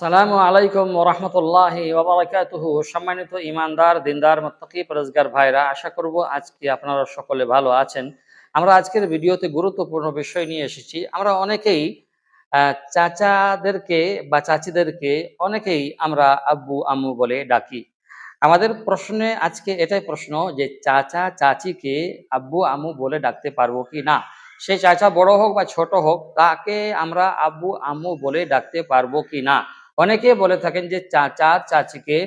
সালামু আলাইকুম ওরহমতুল্লাহ ওবরাকাতুহু সম্মানিত ইমানদার দিনদার, মত্তকি, পরেজগার ভাইরা, আশা করব আজকে আপনারা সকলে ভালো আছেন। আমরা আজকের ভিডিওতে গুরুত্বপূর্ণ বিষয় নিয়ে এসেছি। আমরা অনেকেই চাচাদেরকে বা চাচিদেরকে অনেকেই আমরা আব্বু, আম্মু বলে ডাকি। আমাদের প্রশ্নে আজকে এটাই প্রশ্ন যে চাচা, চাচিকে আব্বু, আম্মু বলে ডাকতে পারব কি না? সে চাচা বড় হোক বা ছোট হোক, তাকে আমরা আব্বু, আম্মু বলে ডাকতে পারব কি না? অনেকে বলে থাকেন যে চাচা, চাচিকে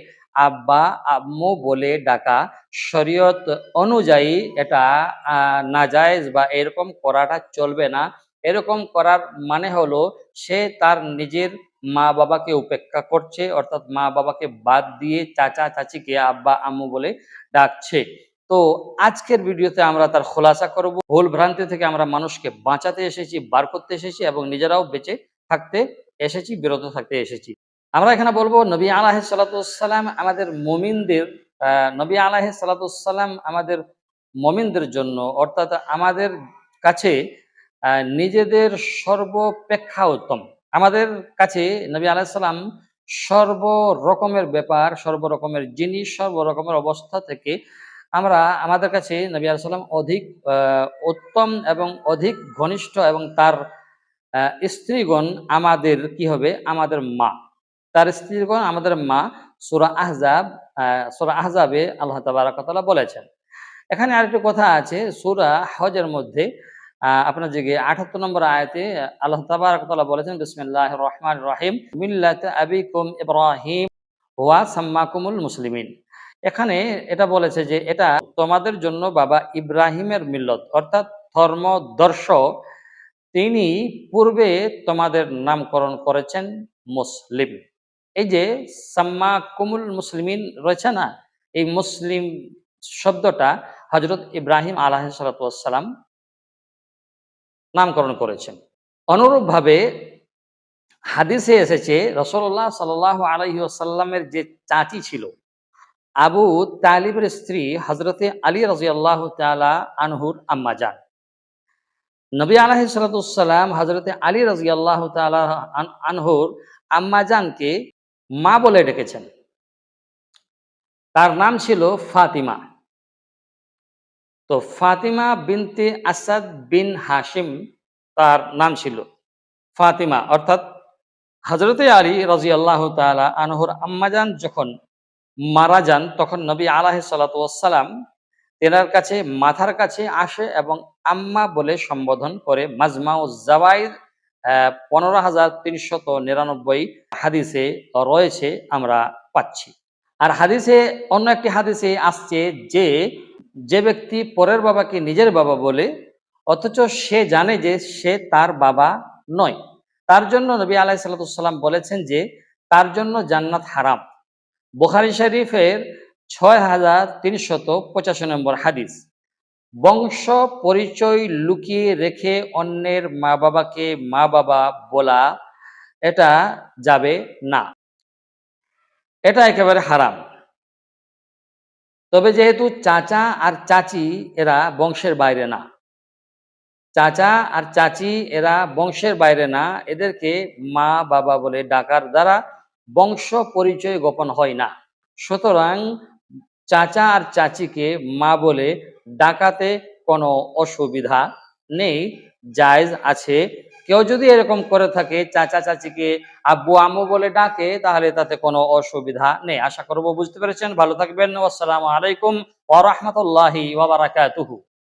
আব্বা, আম্মু বলে ডাকা শরীয়ত অনুযায়ী এটা নাজায়েজ বা এরকম করাটা চলবে না। এরকম করার মানে হলো সে তার নিজের মা বাবাকে উপেক্ষা করছে, অর্থাৎ মা বাবাকে বাদ দিয়ে চাচা, চাচিকে আব্বা, আম্মু বলে ডাকছে। তো আজকের ভিডিওতে আমরা তার খোলাসা করব। ভুল ভ্রান্তি থেকে আমরা মানুষকে বাঁচাতে এসেছি, বার করতে এসেছি এবং নিজেরাও বেঁচে থাকতে এসেছি, বিরত থাকতে এসেছি। আমরা এখানে বলব, নবী আলাহ সালাতাম আমাদের মমিনদের নবী আলাহ সালাতাম আমাদের মমিনদের জন্য, অর্থাৎ আমাদের কাছে নিজেদের সর্বপেক্ষা উত্তম। আমাদের কাছে নবী আলাইসাল্লাম সর্ব রকমের ব্যাপার, সর্ব রকমের জিনিস, সর্ব রকমের অবস্থা থেকে আমরা আমাদের কাছে নবী আলাইসাল্লাম অধিক উত্তম এবং অধিক ঘনিষ্ঠ এবং তার স্ত্রীগণ আমাদের কি হবে? আমাদের মা। তার স্ত্রীগণ আমাদের মা সুরা আহজাব আহ, সুরা আহজাবে আল্লাহ তাবারাকাতালা বলেছেন। এখানে আরেকটি কথা আছে সুরা হজের মধ্যে আপনার যে আঠাত্তর নম্বর আয়াতে আল্লাহ তাবারাকাতালা বলেছেন বিসমিল্লাহ রহমান রহিম মিল্লাত আবিকুম ইব্রাহিম ওয়া সাম্মাকুমুল মুসলিমিন। এখানে এটা বলেছে যে এটা তোমাদের জন্য বাবা ইব্রাহিমের মিল্লত অর্থাৎ ধর্মদর্শ তিনি পূর্বে তোমাদের নামকরণ করেছেন মুসলিম। এই যে সাম্মা কুমুল মুসলিমিন রয়েছে না, এই মুসলিম শব্দটা হজরত ইব্রাহিম আলাহ সালাতাম নামকরণ করেছেন। অনুরূপভাবে হাদিসে এসেছে রসল্লাহ সাল আলহি আসাল্লামের যে চাচি ছিল, আবু তালিবের স্ত্রী হজরতে আলী রাজি আল্লাহ তালা আনহুর আম্মা যান নবী আলাহি সালাতাম হজরতে আলী রাজি আল্লাহ তালা আনহুর আম্মাজানকে মা বলে ডেকেছেন। তার নাম ছিল ফাতিমা। তো ফাতিমা বিনতে আসাদ বিন হাসিম তার নাম ছিল। ফাতিমা অর্থাৎ হজরতে আলী রাজি আল্লাহ তালা আনহুর আম্মাজান যখন মারা যান, তখন নবী আলাহ সালাতাম তেনার কাছে মাথার কাছে আসে এবং আম্মা বলে সম্বোধন করে মাজমাউ জাওয়াইদ পনেরো হাজার তিনশত নিরানব্বই হাদিসে রয়েছে আমরা পাচ্ছি। আর হাদিসে অন্য একটি হাদিসে আসছে যে যে ব্যক্তি পরের বাবাকে নিজের বাবা বলে, অথচ সে জানে যে সে তার বাবা নয়। তার জন্য নবী আলাহ সাল্লাম বলেছেন যে, তার জন্য জান্নাত হারাম। বোখারি শরীফের ছয় হাজার তিনশত পঁচাশি নম্বর হাদিস। বংশ পরিচয় লুকিয়ে রেখে অন্যের মা বাবাকে মা বাবা বলা এটা যাবে না। এটা একেবারে হারাম। তবে যেহেতু চাচা আর চাচি এরা বংশের বাইরে না, চাচা আর চাচি এরা বংশের বাইরে না, এদেরকে মা বাবা বলে ডাকার দ্বারা বংশ পরিচয় গোপন হয় না। সুতরাং চাচা আর চাচিকে মা বলে ডাকাতে কোনো অসুবিধা নেই, জায়জ আছে। কেউ যদি এরকম করে থাকে, চাচা চাচিকে আব্বু আম্মু বলে ডাকে, তাহলে তাতে কোনো অসুবিধা নেই। আশা করব বুঝতে পেরেছেন। ভালো থাকবেন। আসসালামু আলাইকুম ওয়া ওবরাকাতুহু